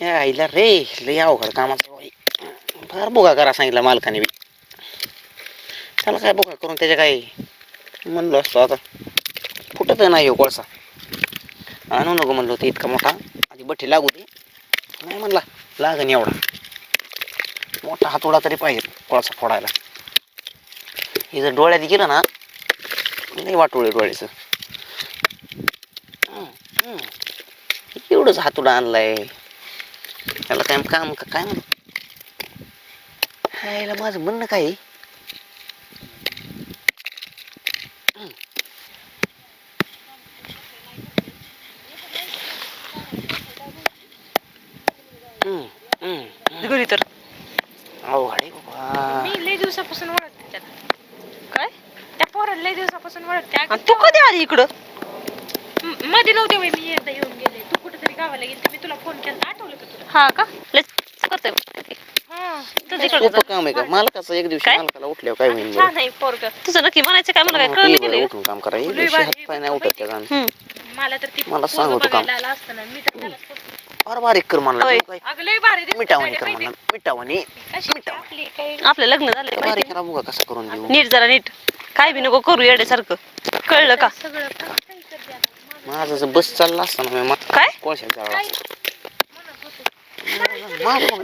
या आईला रे लय अवघड कामाचं बाई. फार बोगा करा सांगितलं मालकाने बी. चला काय बोगा करून त्याच्या काय म्हणलो असतो आता. फुटत नाही हो कोळसा. आणू नको म्हणलं होतं इतका मोठा. आधी बठ्ठी लागू दे. नाही म्हणला लागन एवढा. मोठा हातोडा तरी पाहिजे कोळसा फोडायला. हे जर डोळ्यात गेलं ना नाही वाटोळे डोळ्याचं. एवढंच हातोडा आणलाय. त्याला काय काम का काय म्हणू हायला माझं म्हणणं काय. घरी तर. अवघड आहे बाबा. मी लय दिवसापासून ओळखते त्याला. काय? त्या पोराला लय दिवसापासून ओळखते. आणि तू कधी आली इकडं? म- मध्ये नव्हते वय मी एकदा येऊन गेले. तू कुठेतरी गावाला गेली मी तुला फोन केला आठवलं का तुला? हा का? करतोय हा. तुझं सोपं इकडं काम आहे का? मालकाचं एक दिवशी काय? मालकाला उठल्यावर काय होईल छान आहे पोरग. तुझं नक्की म्हणायचं काय? मला काय बरं? कळलं टीव्हीवर गेलं उठून काम करा. एक लय दिवशी भारी हात पाय नाही आहे, उठत त्याचा हम्म. मला तर ती मला पोरगं सांग होतं काम. बघायला आलं असतं ना मी तर त्याला फार बारीक कर म्हणला होय. तू काय अगं लय भारी दिसतं मिठावणी गाडी, कर म्हणला. आपली लग्न झालंय बारीक माहिती करा बघा कसं करून देऊ. नीट जरा नीट. काय बी नको करू येड्यासारखं. कळलं का? सगळं करते आता. माझं जर बस चालला असताना मी मा- काय? कोळशात जावं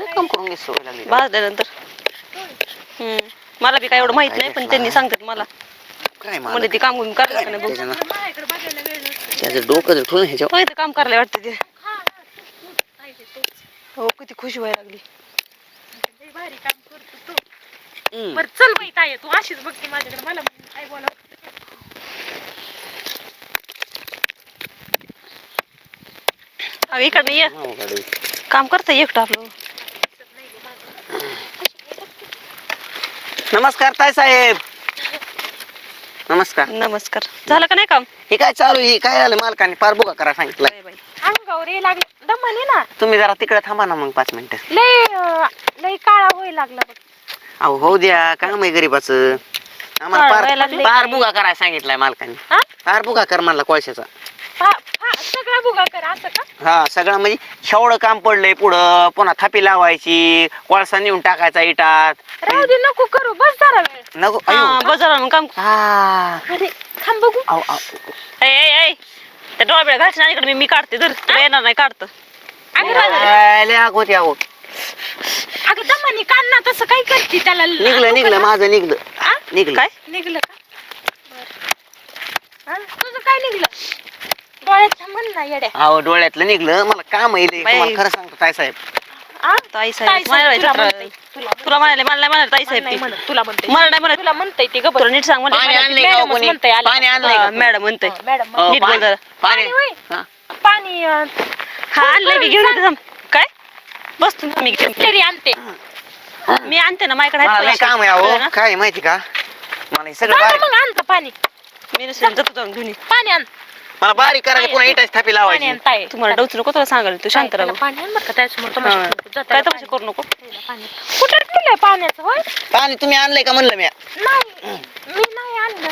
काम करून घे सवय लागली. भाजल्यानंतर हम्म. मला बी काय एवढं माहीत नाही पण त्यांनी सांगतात मला. काय म्हणजे मला ते काम करून का नाही बघ. त्याच्यानं. त्याचं डोकं जर ठेवून ह्याच्यावर होय ते काम करायला वाटतं ते. हा, किती खुश व्हायला लागली. हम्म. बर चल बाई ताई तू अशीच बघते माझ्याकडे. मला बोला इकडनं ये. काम करता एकटं आपलं. नमस्कार ताई साहेब. नमस्कार. नमस्कार. झालं का नाही काम? हे काय चालू आहे? काय झालं मालकाने फार बोगा करा सांगितलं अंगावर ये लागलं. दमाने ना. तुम्ही जरा तिकडे थांबा ना मग पाच मिनिटं. लय अं, लय काळा होय लागला बघ. अहो हो द्या. काम आहे गरीबाचं. आम्हाला काय? बुगा करायला सांगितलाय मालकाने. हा? फार बुगा कर म्हणला कोळशाचा. फा- फा- सगळा बुगा कर असं का? हा सगळं म्हणजे शेवढं काम पडलंय पुढं पुन्हा थापी लावायची कोळसा नेऊन टाकायचा इटात. राहू दे नको करू बस जरा वेळ. नको हा अयो. काम हा. अरे थांब बघू. अहो, अहो. ए ए ए त्या डोळ्या घालच्या इकडे मी मी काढते धर. तुला येणार नाही काढतं. अगं राहू दे. लय अगं दमाने काढ ना तसं काय करते त्याला? निघलं निघलं माझं निघलं. आ? निघलं. काय? निघलं का? बरं. हा? तुझं काय निघलं? डोळ्यात म्हण ना येड्या अहो डोळ्यातलं निघलं मला काम आहे लय. बाई. तुम्हाला खरं सांगतो ताई साहेब आ? ताई तुला म्हणाले मला नाही म्हणाले ताई मला नाही साहेब म्हणत, तुला म्हणते मला नाही म्हणत तुला म्हणते ते गबर तुला नीट सांग पाणी आणलंय का हो मॅडमच कोणी म्हणताय आलं. पाणी आणलंय का हा, कोणी? मॅडम म्हणते मॅडम अहो, नीट बोल पाणी- जरा. पाणी पाणी होय? हा. पाणी अं, हा आणलंय मी घेऊन येते थांब. काय बस तू मी घेऊन येते. तरी आणते मी आणते ना माझ्याकडे मला आहेत लय पैसे. काम आहे अहो ना? काय आहे माहिती का मला हे सगळं जा ना बारीक मग आणतं पाणी मी नसेल जातो जाऊन घेऊन ये. पाणी आण मला बारीक करायचं पुन्हा इटाची थापी लावायची. तुम्हाला डोच नको तुला सांगाल तू शांत राहू. हा. काय तमाशा करू नको? कुठं ठेवलंय पाण्याचं होय? पाणी तुम्ही आणलंय का म्हणलं मी? नाही मी नाही आणलं.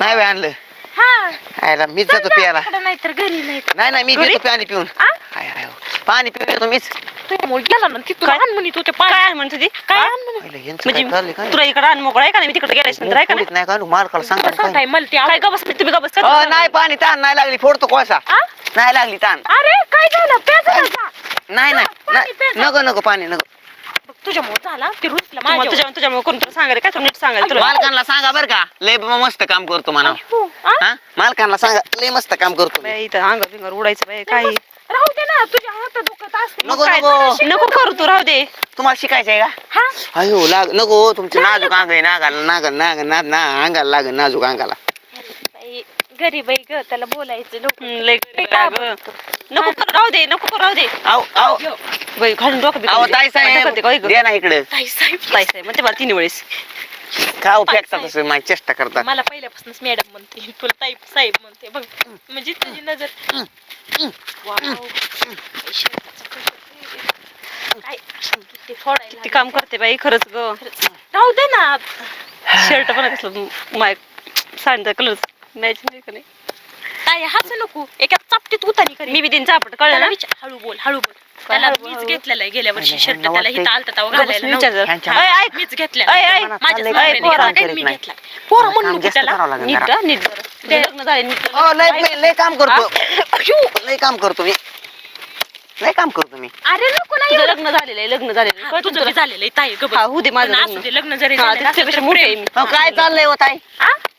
नाही आणलं. आयला मीच जातो प्यायला नाही तर घरी नाही. नाही नाही मी? घेतो पाणी पिऊन आ? हाय, हाय, हो. पाणी पिऊन येतो मीच तुझ्यामुळे गेला ना तिथून काय? आण म्हणत होते काय आण म्हणत होती काय हा? आण म्हणत पहिलं यांचं काय चाललंय म्हणजे काय तुला इकडे आण मोकळा आहे का नाही मी तिकडे गेलायस नंतर आहे का नाही कुठीच नाही का मालकाला सांगा कसं काय मला ते काय आवडत. गबस तुम्ही गबस अ, नाही पाणी ताण नाही लागली फोडतो कोळसा आ? नाही लागली ताण अरे काय झालं पेज जा नाही नाही पाणी नाही. प्यायचं. नको नको पाणी नको तुझ्यामुळे झाला? ते रुसला तुम्हाला माझ्या तुझ्या तुझ्यामुळे कोण तुला सांगायला? काय नीट सांगायला? तुला मालकांना सांगा बरं का. लय मस्त काम करतो म्हणा. हा मालकांना सांगा लय मस्त काम करतो मी. बाई, इथं उडायचं बाई काय राहू दे ना तुझ्या हात दुखत असते. नको, काय नको. झालं? नको करू तू राहू दे. तुम्हाला शिकायचंय का? हा? अयो लाग नको तुमचे नाजूक अंग आहे नागाला नाग नाग नाग ना अंगाला लाग नाजूक अंगाला. बाई, गरीब आहे ग त्याला बोलायचं नको. हम्म, लय गरीब आहे अगं. नको करू राहू दे नको करू राहू दे. आव आव बाई घालून डोकं दे. ताई काय काय साहेब ना इकडे. ताई साहेब ताई साहेब म्हणते मला तीन वेळेस. का फेकता तसं माझी चेष्टा करता. मला पहिल्यापासूनच मॅडम म्हणते. तुला ताई साहेब म्हणते. बघ म्हणजे तुझी नजर. वाव. काय? किती फोडायला ती काम करते बाई खरंच ग. राहू दे ना. शर्ट पण कसलं माय साडीचा कलर मॅच नाही का नाही? ताई हसू नको. एका चापटीत उतानी करी मी बी तीन चापट कळलं त्याला ना विचार. हळू बोल हळू बोल. त्याला मीच. घेतलेला आहे गेल्या वर्षी शर्ट त्याला हिथं आलता तेव्हा घालायला नव्हता. मीच घेतलेला ऐ, ऐ, मला माझ्याच चाललंय नवऱ्याने काय पोरा घेतला, काय मी नाही. घेतला पोरं म्हणून नको त्याला नीट. हा, नीट जरा. तुझं लग्न झाले नीट कर. अहो, लय लय काम करतो लय काम करतो मी लय काम करतो मी अरे नको ना तुझं एवढं. लग्न झालेलं आहे लग्न झालेलं आहे. हा, कळतं तुझं तुला? बी झालेलं आहे ताई. हा, होऊ दे माझं पण लग्न. असू दे, लग्न जरी हा, झालं असलं त्याच्यापेक्षा तर मोठे आहे प्रेम. मी. अहो, काय चाललंय हो ताई?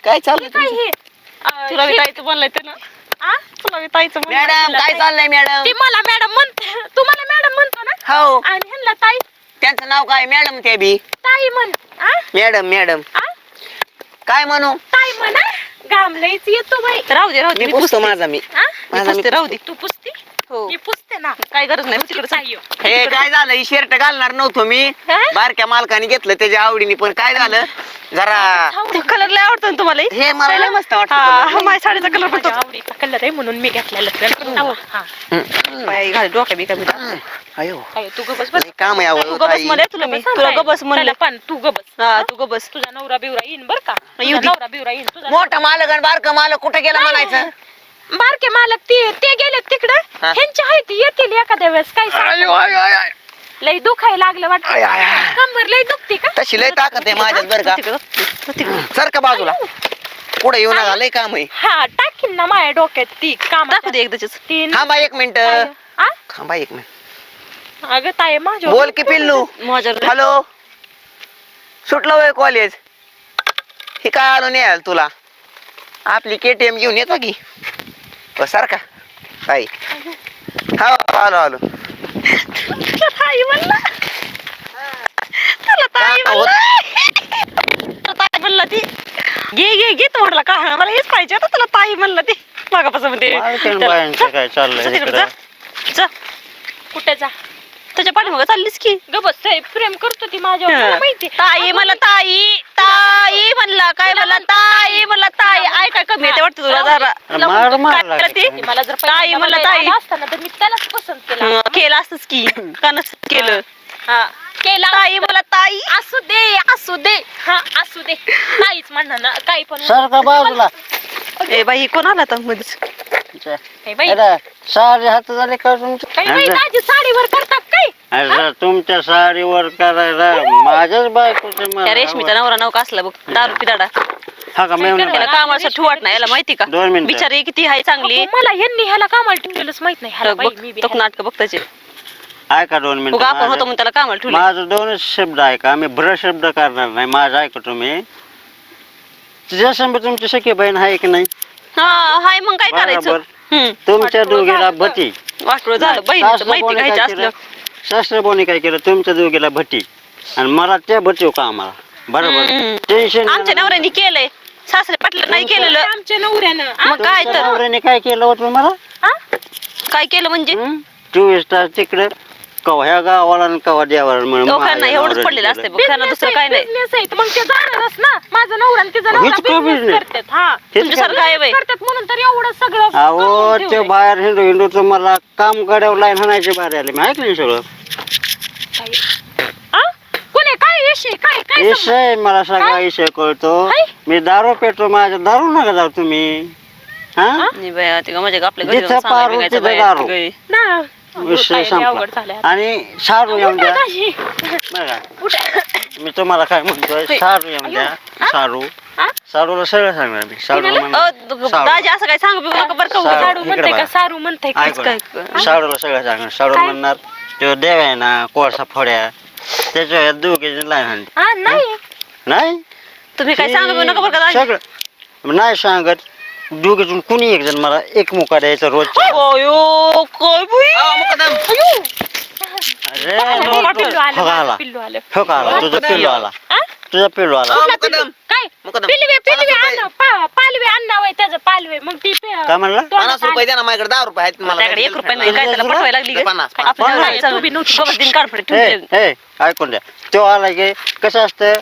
काय हे चाललंय काय तुमचं? हे अं, तुला हे- ताईचं ते ना आ? तुला म्हणलंय. मॅडम काय चाललंय मॅडम? ते मला मॅडम म्हणते. तुम्हाला मॅडम म्हणतो ना? हो. आणि ह्यांना ताई त्यांचं नाव काय? मॅडम ते बी. ताई म्हण आ? Madam madam. आ? काय म्हणू? ताई म्हणा घाम लईच येतो बाई. राहू दे राहू दे मी मी पुसतो माझा मी. माझा मी पुसते, राहू दे. तू पुसते? हो. मी पुसते ना. काय गरज नाही तिकडे ताई हो. हे काय झालं? ही शर्ट घालणार नव्हतो मी. हा? बारक्या मालकाने घेतलं त्याच्या आवडीने. पण काय झालं? जरा कलर लय आवडतो ना तुम्हाला. हे मला लय मस्त वाटतं हा. हा, माझ्या साडीचा कलर पण माझ्या आवडीचा कलर आहे म्हणून मी घेतलेला हो. हा बाई, घाल डोक्या बिका बिका अयो. काय तू गबस बस. लय काम आहे तू अहो, गबस ताई. म्हणले तुला मी. तुला गबस म्हणलं पण तू गबस. हा तू गबस. तुझा नवरा बिवरा येईन बर का? येऊ तुझा दे. नवरा बिवरा येईन. तुझा मोठा मालक आणि बारका मालक कुठे गेला म्हणायचं? बारके मालक ते ते गेले तिकडं. हा. आहेत येतील एखाद्या वेळेस काय सांगता? लय दुखायला लागलं वाटत. आय, आय, आय. कंबर लय दुखते का? तशी लय ताकद आहे माझ्यात बरं का. सर बाजूला. पुढे येऊ नका लय काम आहे. हा टाकीन ना माझ्या डोक्यात ती काम टाकू दे एकदाच तीन. थांबा एक मिनिट. आ? थांबा एक मिनिट. अगं ताई माझ्या बोल की पिल्लू. माझ्या हॅलो. सुटलं वय कॉलेज हे काय आलो नाही आलं तुला? आपली केटीएम घेऊन येतो की? हो, सर का? ताई हा आलो आलो. ताई म्हणला. त्याला ताई होत? म्हणला. त्याला ताई म्हणला ती. घे घे घे तू म्हटला. का मला हेच पाहिजे आता तुला ताई म्हणला ती. मागापासून म्हणते. काय चाललंय कुठे जा? त्याच्या पाठीमागं चाललीस की? ग बस साहेब प्रेम करतो ती माझ्यावर मला माहिती ताई मला ताई ताई म्हणला काय म्हणला ताई. म्हणला ताई ऐ काय कमी. येते वाटतं तुला जरा अरे मार मार काय लागली. ती? ती मला जर ताई बघायला ताई. आला असता ना तर मी त्यालाच पसंत केला. केलं असतंच की. का नसतं केलं. हा. केला ताई मला ताई. असू दे असू दे. हा असू दे. ताईच म्हणणार ना काही पण सर का बाजूला? ए बाई कोण आला तर मध्येच हे बाई. अरे, साडी हात झाले का तुमच्या काही बाई दाजी साडीवर करतात काय? अरे तुमच्या साडीवर करायला माझ्याच बायकोचे मला त्या रेशमीचा नवरा नवका असला बघ दारू पिदाडा. हा का मेवणी त्याला कामाला ठुवाट नाही याला माहिती का? दोन मिनिटं. बिचारी किती आहे चांगली. अहो, मला यांनी ह्याला कामाला ठेवलेलंच माहीत नाही ह्याला बाई, मी बी तो नाटक बघ त्याचे. ऐका दोन उगा मिनिटं आपण होतो माझं- म्हणून त्याला कामाला ठेवले माझं दोनच शब्द ऐका मी भ्र शब्द करणार नाही माझं ऐका तुम्ही. तुझ्या समोर तुमची सखी बहीण आहे की नाही? हा हाय मग काय करायचं? बरोबर. हम्म. तुमच्या वाटोळं दोघीला झालं. भटी वाटोळ झालं. बहिणीचं माहिती घ्यायचं असलं. सासरबोनी काय केलं? तुमच्या दोघीला भटी आणि मला त्या भटी का आम्हाला? बरोबर. टेन्शन आमच्या नवऱ्याने केलंय. सासरे पाटलं नाही केलेलं. आमच्या नवऱ्यानं? मग काय तर? नवऱ्याने काय केलं होतं मला? काय केलं म्हणजे? चोवीस तास तिकडे. कवा ह्या गावाला आणि कवा देवाला म्हणून दोघांना माझ्या एवढंच पडलेलं. असते बघ त्यांना दुसरं काय नाही बिझनेस आहे मग ते जाणारच ना माझा नवरा आणि तिचा नवरा हेच का business business? करतात हा हेच तुमच्यासारखं आहे बाई करतात म्हणून तर एवढं सगळं अहो करून ते ठेवलंय. बाहेर हिंडू हिंडू तुम्हाला काम गड्यावर लाईन हाणायचे बाहेर आले मी ऐकलं सगळं आ? कोणी काय विषय काय काय संबंध? विषय मला सगळा काय? विषय कळतो काय? मी दारू पेटो माझ्या दारू नका जाऊ तुम्ही हा नाही बाया, ते माझ्या आपल्या घरी जिथं जाऊन सांगायला पारू बघायचं तिथं बाया, दारू. ना विषय संपला. आणि सारू येऊन द्या. बघा? मी तुम्हाला काय म्हणतोय. सारू येऊन द्या सारू? सारूला सगळं सांगणार मी सारू अ, म्हणणार द- दाजी असं काय सांगू बिगू नका बरं का उगाच. सारू. सारू म्हणते का. सारू साडूला सगळं सांगणार काय? म्हणणार तो देव आहे ना कोळसा फोड्या त्याच्या दोघे. हा नाही तुम्ही काय सांगू नका बरं का सगळं नाही सांगत दोघीतून कुणी एक जण मला एक मुका द्यायचा रोज अयो, काय बाई? अरे पिल्लू आलं, हो का आला. पिल्लू आलं. हो का आला. तुझा पिल्लू आला? तुझा पिल्लू आला. अहो, मुकदम. काय? मुकदम. पन्नास रुपये. आण. पा- पालवे अन्नावय त्याचं पालवे. मग ती पे- काय म्हणला? तोंडात पन्नास रुपये द्या ना माझ्याकडे दहा रुपये आहेत मला त्याकडे एक रुपया नाही काय त्याला पटवायला लागली का? पन्नास, पन्नास. नवऱ्याला चालू- तू बी नव्हती. गवस दिन काढ पडे, ठेवून. हे ऐकून द्या. तो आला की कसं असतं?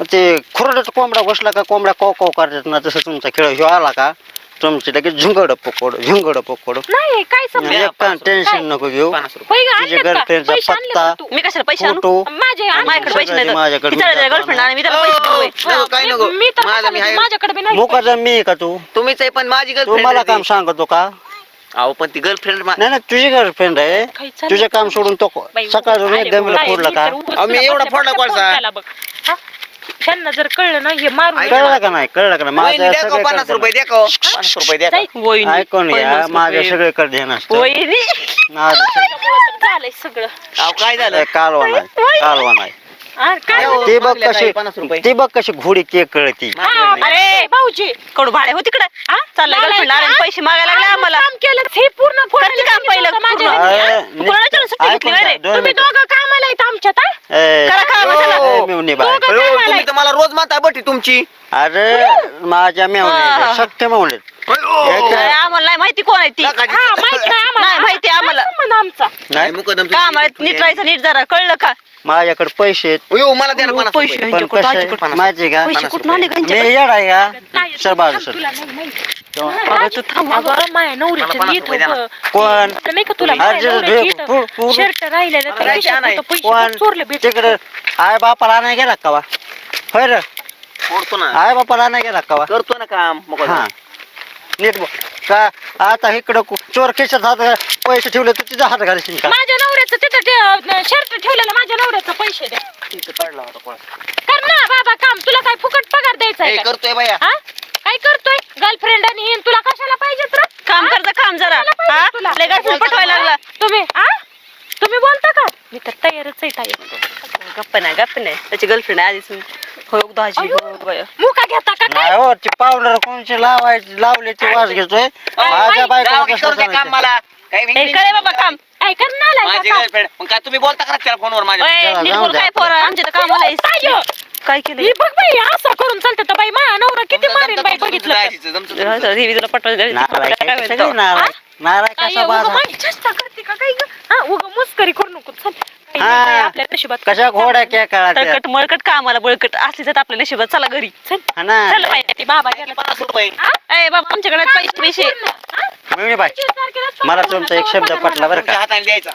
ते खुरड्याचा कोंबडा बसला का कोंबड्या कॉ कॉ करतात ना तसं तुमचा खेळ ह्यो आला का तुमची लगेच झुंगड पकोड झुंगड पकोड. नाही काय समजा द्या, एक पाच टेन्शन? नको घेऊ. पन्नास रुपये. आणलेत का? पैसे आणले पत्ता तू? मी कशाला पैसे आणू? फोटो माझे आणले माझ्याकडे का? पैसे नाही माझ्याकडे तिचा गर्लफ्रेंड आणि. मी त्याला पैसे देतोय. नको, काय नको? मी- मी तर माझा मी कशाला- आहे माझ्याकडे बी नाही मुकाचा मी आहे का तू? तुम्हीच आहे पण माझी तू मला काम गर्लफ्रेंड सांगतो का? अहो पण ती गर्लफ्रेंड नाही नाही तुझी गर्लफ्रेंड आहे. काही तुझं काम सोडून तो बाई, सकाळ एकदम फोडला मी का? अहो, मी तुला एवढा बघते, फोडला बघते, कोळसा. फोन केला बघ. हा? त्यांना जर कळलं ना हे मारून कळलं का नाही कळलं का नाही माझं द्या सगळं पन्नास रुपये द्या का पन्नास रुपये द्या का? जाई. वहिनी ऐकून या पन्नास माझं रुपये. सगळे कर असतं वहिनी माझं सगळं- त्याच्यामुळं तर झालंय सगळं अहो काय झालं कालवा नाही कालवा नाही आ, काय हो, ती बघ मागल्या कशी ताई, पन्नास रुपये. ती बघ कशी घोडी केक कळती हा, अरे भाऊजी कडू भाडे हो तिकडे हा चाललंय मला इथं? पैसे मागायला लागले आम्हाला काम केलं हे पूर्ण करते काम पहिलं, पूर्ण. अरे, कोणाला ऐकून घ्या? दोन तुम्ही मिनिटं. दोघं येत आमच्यात हा? ए, करा हो. मेवणी दोघं तुम्ही. तर मला रोज माता बटी तुमची अरे माझ्या हा. मेवणी सख्य मेवणीत अहो. काय आम्हाला नाही माहिती कोण आहे ती नका हा, माहीत नाही आम्हाला. नाही, माहिती आम्हाला. काय संबंध आमचा नाही मुकदम का आम्हाला नीट राहायचं नीट जरा कळलं का माझ्याकडे पैसे आहेत. मला पैसे. पण कसं आहे. माहिती आहे पैसे का कुठून आले का मी ह्यांच्याकडे? येड आहे का सर बाजू सर नाही माहिती. अगं, तू थांब अगं. अगं, माझ्या मला नवऱ्याच्या पन्नास इथं रुपये द्या ना. ब- कोण? ते नाही का तुला अरे, माझ्या जे- नवऱ्याच्या जे- इथं पू- पू- शर्ट राहिलेलं मला त्या जायचं खिशात नाही. होतं, पैसे कोण चोरले भेट तिकडे आय बापाला नाही गेला का वा होय रे फोडतो ना आय बापाला नाही गेला का वा करतो ना काम. हा नीट बोल का? आता इकडं कु- चोर खिशात हात पैसे ठेवले तू तिचा हात घालशील का? माझ्या नवऱ्याचं तिथं शर्ट ठेवलेलं माझ्या नवऱ्याचं पैसे द्या. होता. कर ना बाबा काम. तुला काय फुकट पगार द्यायचा ए, आहे का? करतोय बाया. हा? काय करतोय? गर्लफ्रेंड आणि हे तुला कशाला पाहिजे तर? काम करता काम जरा. हा? तुला. लय पटवायला लागला. तुम्ही हा? तुम्ही बोलता का? मी तर तयारच आहे ताई. गप्प नाही गप्प नाही. त्याची गर्लफ्रेंड आधीच. हो अयो. हो बाया. मुका काय हो ती पावडर कोणची लावायची लावली ती वास घेतोय माझ्या बायकोला की कसं करू काम सांगायचं? मला काय ए, विचार- करे बाबा काम काय करणार आहे माझी का? गर्लफ्रेंड मग काय तुम्ही बोलता का त्याला फोनवर माझ्या ओय, चला, नीट जाऊ बोल द्या काय आपलं. पोरं आमच्या तर कामाला आहेस. ताई, काय केलं ही बघ बाई असं करून चालतं तर बाई माझ्या नवरा किती मारेल बाई बघितलं तर. जायचं, जमतं, जमतं. देवी तुला पटवायचं नाराय काय काय म्हणतो? सगळी नाराय नाराय काय कसा उगं बाजा माझी चेष्टा करते का काय गं? हा, उगं मुस्करी करू नको चल हा. आपल्या नशिबात कशा घोड्या क्या काळात तळकट मळकट कामाला बळकट असली तर आपल्या नशिबात. चला घरी. चल. हा ना. चल बाई ते बाबा गेला पन्नास रुपये? ए बाबा आमच्याकडे पैसे पैसे. मिळणे बाई. मला तुमचा एक शब्द पटला बरं का? हाताने द्यायचा.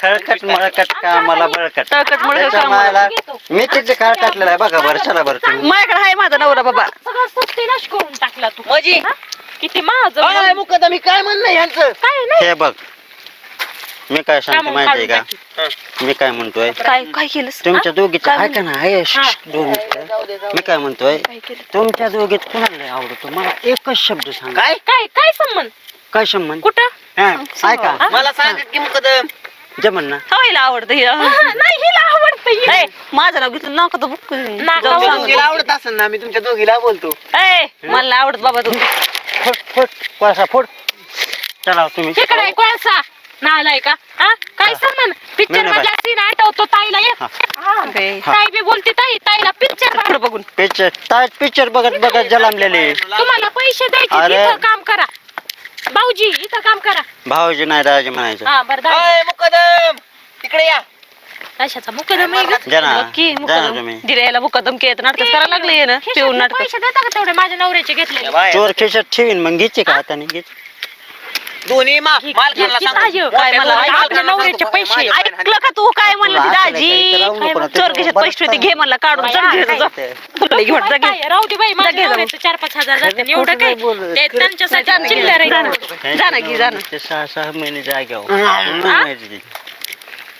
खळकट मळकट का मला बळकट. तळकट मळकट त्याच्या कामाला मायला मी तिथे काळ टाकलेला आहे. बघा बरं चला बरं तुम्ही. माझ्याकडे आहे माझा नवरा बाबा. सगळं सत्तेनाश करून टाकला तू. हा? किती माझं मुकदम? मी काय म्हणणं यांचं? काय नाही. हे बघ. मी काय सांगतो माहितीये का. मी काय म्हणतोय? काय काय केलंस? तुमच्या दोघीचं काय ऐका ना आहे. दोन मिनिटं. मी काय म्हणतोय काय केलं तुमच्या दोघीत कुणाला आवडतो? मला एकच शब्द सांगा. काय काय काय संबंध? काय संबंध? कुठं? हा, ऐका. मला सांग की मुकदम. जमन ना? हवायला आवडतं हिला नाही हिला आवडतं. ए, माझं नाव घेतलं नाव का बुक सांग. दोघीला आवडत असेल ना मी तुमच्या दोघीला बोलतो. ए, मला नाही आवडत बाबा तू फुट फुट कोळसा फुट. चला तुम्ही. कोळसा. नालाय का? हा? काय संबंध? पिक्चर नाही, मधला सीन आठवतो ताईला ये? ताई बी बोलते ताई ताईला पिक्चर बघून. पिक्चर ताज पिक्चर बघत बघत जलामलेले तुम्हाला पैसे द्यायचे अरे. इथं काम करा. भाऊजी इथं काम करा. भाऊजी नाही राजे म्हणायचं. हा बरं दादा. अय, मुकदम! तिकडे या. कशाचा मुकदम आहे गं? नक्की मुकदम. दिरायला मुकदम केलं नाटक करायला लागले ना. पिऊन नाटक. पैसे देता का तेवढे? माझ्या नवऱ्याचे घेतलेले. बाया. चोर खिशात ठेवीन मग घ्यायचे का हाताने? घ्यायचे. दोन्ही मा- काय मला दोन्ही नवऱ्याचे सांगतो, पैसे. माझ्या ऐकलं का तू काय म्हणलं तुला ती हात लागायचं, दाजी राहू नको ना, चोर त्याच्यावर खिशात बरं पैसे होते घे म्हणला काढून बाई, चल हा, घे जा. ते. तुला घेऊन जा घे. काय, राहू दे बाई माझ्या जा घे नवऱ्याचं चार पाच हजार जाते खरं एवढं काय ते त्यांच्यासाठी जा ना, चिल्लर आहे जा ना. का? जा ना, घे, जा ना. ते सहा सहा महिने जाग्यावर.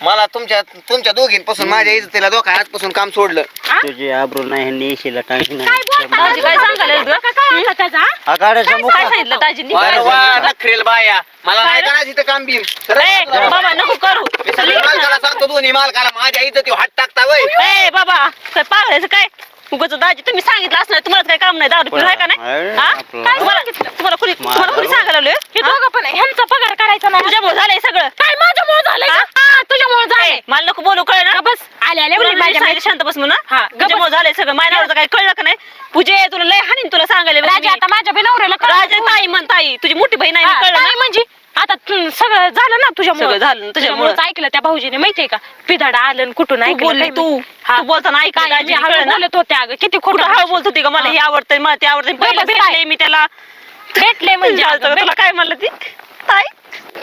मला तुमच्या तुमच्या दोघींपासून माझ्या इज्जतीला धोका. आजपासून काम सोडलं? तुझी आबरू नाही नेशीला काही काय नाही बोलता दाजी काय सांगायला तुला? का- काय होतं त्याचा हा? आगाड्याचा काय मुका सांगितलं दाजींनी वा काय वा सांगितलं? नखरेल बाया मला नाही काय? करायचं इथं काम बिम ए, बाबा नको करू मी सगळ्या मालकाला सांगतो दोन्ही मालकाला माझ्या इज्जती हात टाकता वय ए बाबा काय काय उगाच दाजी तुम्ही सांगितलं असणार तुम्हाला काय काम नाही. दारू पिऊन आहे का नाही? हा? आपलं- काय तुम्हाला तुम्हाला कुणी तुम्हाला कुणी सांगायला हे दोघं पण आहे. ह्यांचा पगार करायचा नाही. तुझ्यामुळे झालंय सगळं. काय माझ्यामुळे झालंय? का? हा, तुझ्यामुळे झालंय. मला नको बोलू कळ ना? का बस? आले आले बोल माझ्या माझ्या शांत बस म्हणून हा, गप्प. तुझ्यामुळे झालंय सगळं. माझ्या नवऱ्याचं काय कळलं का नाही? पूजे तुला लय हानीन तुला सांगायला. बघ राजा. आता माझ्या बी नवऱ्याला कळलं. राजा ताई म्हण ताई. तुझी मोठी बहीण आहे हा, मी कळलं ना? म्हणजे? आता तू सगळं झालं ना तुझ्यामुळे. सगळं झालं ना तुझ्यामुळं. ऐकलं त्या भाऊजीने माहितीये का? पिधाडा आलं आणि कुठून तू ऐकलं बोलली काय तू. माहिती? हा. तू बोलताना ऐक काय मी हळू बोलत होते अगं किती कुठं खोटं हळू बोलत होती का मला हे. आवडतंय मला ते आवडतंय. पहिलं? भेटले मी त्याला. भेटले म्हणजे झालं अगं, तुला काय म्हणलं ती? ताई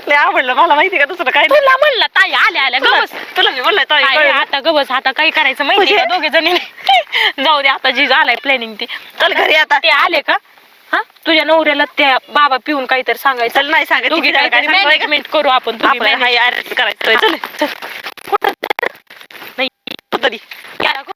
लय आवडलं मला माहिती का दुसरं काय नाही. तुला म्हणलं ताई आल्या आल्या तुला गबस तुला मी म्हणलं ताई कळलं. आता गबस आता काय करायचं माहिती म्हणजे? दोघे जणी जाऊ दे आता जी झालाय प्लॅनिंग ती. चल घरी आता. ते आले का? हा तुझ्या नवऱ्याला त्या बाबा पिऊन काहीतरी सांगायचं चल नाही सांगत दोघी काय? मॅनेजमेंट करू आपण manage. हाय arrest करायचं चल चल कुठं नाही तरी या गं.